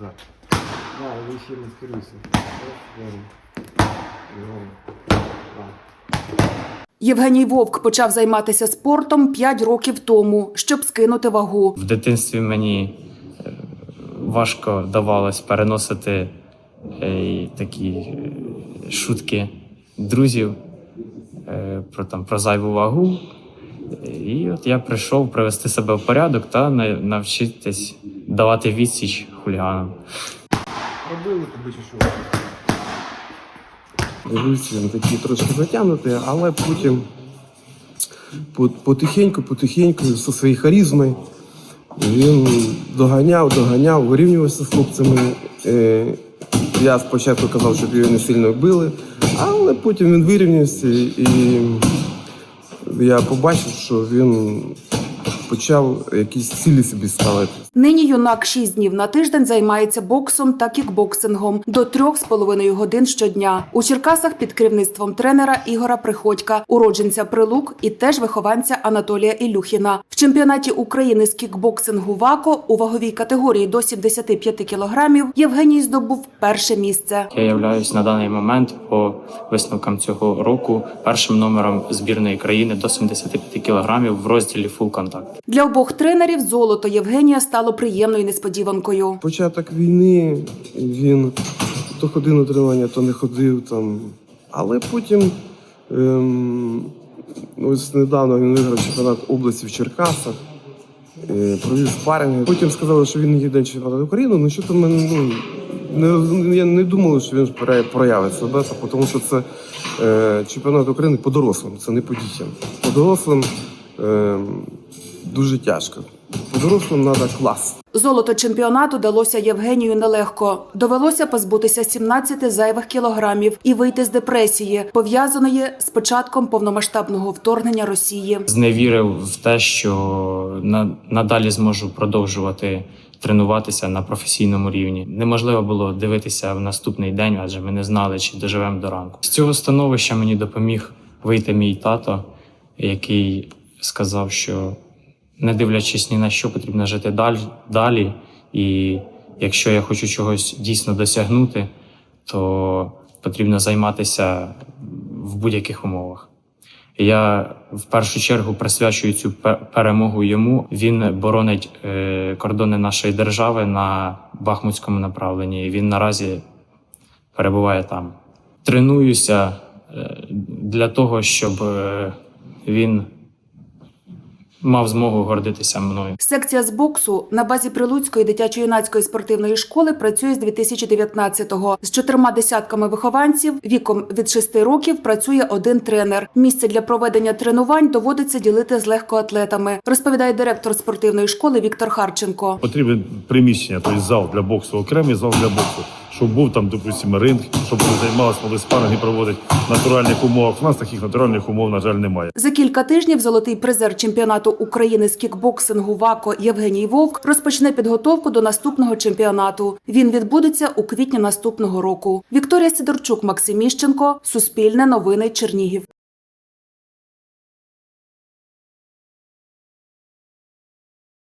Да. Ви ще маскируйся. Євгеній Вовк почав займатися спортом 5 років тому, щоб скинути вагу. В дитинстві мені е, важко давалось переносити е, такі е, шутки друзів е, про, там, про зайву вагу. І от я прийшов привести себе в порядок та на- навчитись давати відсіч хуліганам. Робили тобі чи що? Він такий трошки затягнутий, але потім потихеньку, потихеньку, зі своєю харизмою, він доганяв, доганяв, вирівнювався з хлопцями. Е, Я спочатку казав, щоб його не сильно били, але потім він вирівнявся і я побачив, що він почав якісь цілі собі ставити. Нині юнак 6 днів на тиждень займається боксом та кікбоксингом до трьох з половиною годин щодня. У Черкасах під керівництвом тренера Ігора Приходька, уродженця Прилук і теж вихованця Анатолія Ілюхіна. В чемпіонаті України з кікбоксингу ВАКО у ваговій категорії до 75 кілограмів Євгеній здобув перше місце. Я являюсь на даний момент по висновкам цього року першим номером збірної країни до 75 кілограмів в розділі Full Contact. Для обох тренерів золото Євгенія стало приємною несподіванкою. Початок війни він то ходив на тренування, то не ходив там. Але потім ем, ось недавно він виграв чемпіонат області в Черкасах, е, провів спаринги. Потім сказали, що він не їде чемпіонат України. Ну що то ми ну, не, я не думали, що він проя- проявить себе, тому що це е, чемпіонат України по дорослим, це не по дітям. По дорослим е, дуже тяжко. По дорослим треба клас. Золото чемпіонату далося Євгенію нелегко. Довелося позбутися 17 зайвих кілограмів і вийти з депресії, пов'язаної з початком повномасштабного вторгнення Росії. зневірив в те, що на, надалі зможу продовжувати тренуватися на професійному рівні. Неможливо було дивитися в наступний день, адже ми не знали, чи доживемо до ранку. З цього становища мені допоміг вийти мій тато, який сказав, що не дивлячись ні на що, потрібно жити далі, далі. І якщо я хочу чогось дійсно досягнути, то потрібно займатися в будь-яких умовах. Я в першу чергу присвячую цю перемогу йому. Він боронить е, кордони нашої держави на Бахмутському направленні. Він наразі перебуває там. Тренуюся е, для того, щоб е, він мав змогу гордитися мною. Секція з боксу на базі Прилуцької дитячо-юнацької спортивної школи працює з 2019-го. З чотирма десятками вихованців віком від 6 років працює один тренер. Місце для проведення тренувань доводиться ділити з легкоатлетами, розповідає директор спортивної школи Віктор Харченко. Потрібне приміщення, тобто зал для боксу, окремий зал для боксу, щоб був там, допустимо, ринг, щоб вони займалися, могли спаринги проводити натуральних умовах. У нас таких натуральних умов, на жаль, немає. За кілька тижнів золотий призер чемпіонату України з кікбоксингу ВАКО Євгеній Вовк розпочне підготовку до наступного чемпіонату. Він відбудеться у квітні наступного року. Вікторія Сидорчук, Максим Іщенко, Суспільне новини Чернігів.